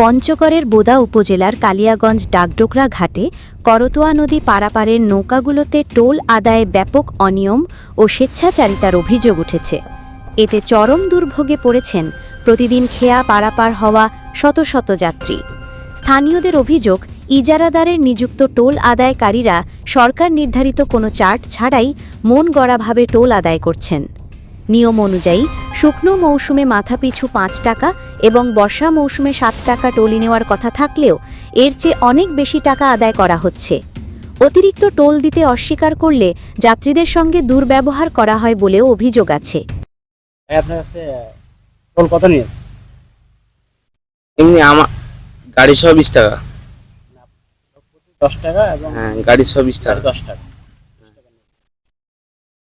পঞ্চগড়ের বোদা উপজেলার কালিয়াগঞ্জ ডাকডোকরা ঘাটে করতোয়া নদী পারাপারের নৌকাগুলোতে টোল আদায়ে ব্যাপক অনিয়ম ও স্বেচ্ছাচারিতার অভিযোগ উঠেছে। এতে চরম দুর্ভোগে পড়েছেন প্রতিদিন খেয়া পারাপার হওয়া শত শত যাত্রী। স্থানীয়দের অভিযোগ, ইজারাদারের নিযুক্ত টোল আদায়কারীরা সরকার নির্ধারিত কোনো চার্ট ছাড়াই মন গড়াভাবে টোল আদায় করছেন। নিয়ম অনুযায়ী শুকনো মৌসুমে মাথাপিছু পাঁচ টাকা এবং বর্ষা মৌসুমে সাত টাকা টোলি নেওয়ার কথা থাকলেও এর চেয়ে অনেক বেশি টাকা আদায় করা হচ্ছে। অতিরিক্ত টোল দিতে অস্বীকার করলে যাত্রীদের সঙ্গে দুর্ব্যবহার করা হয় বলেও অভিযোগ আছে। আপনার কাছে টোল কত নিয়েছে? এমনি আমার গাড়ি সহ বিশ টাকা। দশ টাকা এবং হ্যাঁ গাড়ি সহ বিশ টাকা। দশ টাকা।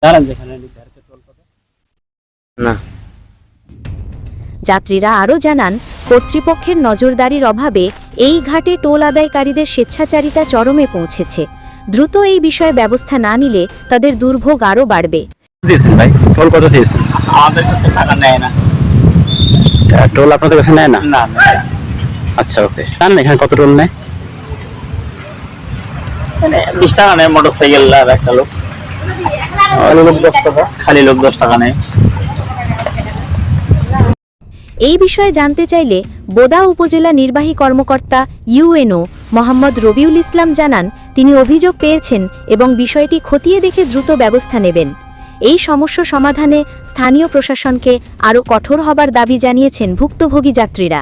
জানেন যেখানে কত না। যাত্রীরা আরও জানান কর্তৃপক্ষের নজরদারির অভাবে এই ঘাটে টোল আদায়কারীদের স্বেচ্ছাচারিতা চরমে পৌঁছেছে। দ্রুত এই বিষয়ে ব্যবস্থা না নিলে তাদের দুর্ভোগ আরও বাড়বে। দিয়েছেন ভাই টোল কত দিয়েছেন? আমাদের কাছে টাকা নেয় না। টোল আপনাদের কাছে নেয় না? না না আচ্ছা ওকে। জানেন এখানে কত টোল নেয়? মানে বিশ টাকা নেয় মোটর আর একটা লোক। খালি লোক দশ টাকা। খালি লোক দশ টাকা নেয়। এই বিষয়ে জানতে চাইলে বোদা উপজেলা নির্বাহী কর্মকর্তা ইউএনও মোহাম্মদ রবিউল ইসলাম জানান, তিনি অভিযোগ পেয়েছেন এবং বিষয়টি খতিয়ে দেখে দ্রুত ব্যবস্থা নেবেন। এই সমস্যা সমাধানে স্থানীয় প্রশাসনকে আরও কঠোর হবার দাবি জানিয়েছেন ভুক্তভোগী যাত্রীরা।